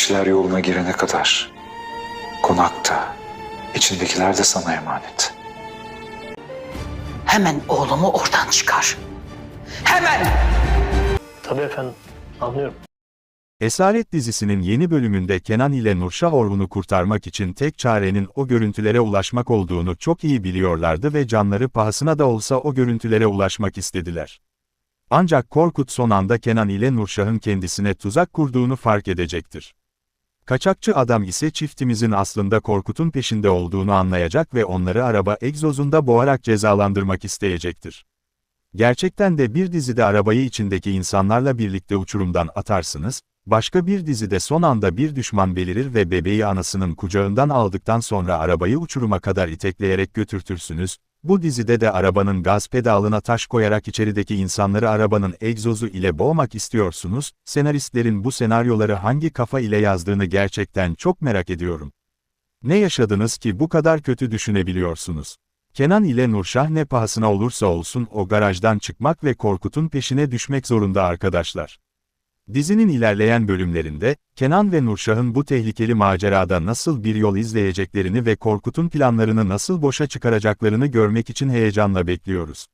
İşler yoluna girene kadar konakta, içindekiler de sana emanet. Hemen oğlumu oradan çıkar. Hemen! Tabii efendim. Anlıyorum. Esaret dizisinin yeni bölümünde Kenan ile Nurşah Orhun'u kurtarmak için tek çarenin o görüntülere ulaşmak olduğunu çok iyi biliyorlardı ve canları pahasına da olsa o görüntülere ulaşmak istediler. Ancak Korkut son anda Kenan ile Nurşah'ın kendisine tuzak kurduğunu fark edecektir. Kaçakçı adam ise çiftimizin aslında Korkut'un peşinde olduğunu anlayacak ve onları araba egzozunda boğarak cezalandırmak isteyecektir. Gerçekten de bir dizide arabayı içindeki insanlarla birlikte uçurumdan atarsınız, başka bir dizide son anda bir düşman belirir ve bebeği anasının kucağından aldıktan sonra arabayı uçuruma kadar itekleyerek götürtürsünüz, bu dizide de arabanın gaz pedalına taş koyarak içerideki insanları arabanın egzozu ile boğmak istiyorsunuz, senaristlerin bu senaryoları hangi kafa ile yazdığını gerçekten çok merak ediyorum. Ne yaşadınız ki bu kadar kötü düşünebiliyorsunuz? Kenan ile Nurşah ne pahasına olursa olsun o garajdan çıkmak ve Korkut'un peşine düşmek zorunda arkadaşlar. Dizinin ilerleyen bölümlerinde, Kenan ve Nurşah'ın bu tehlikeli macerada nasıl bir yol izleyeceklerini ve Korkut'un planlarını nasıl boşa çıkaracaklarını görmek için heyecanla bekliyoruz.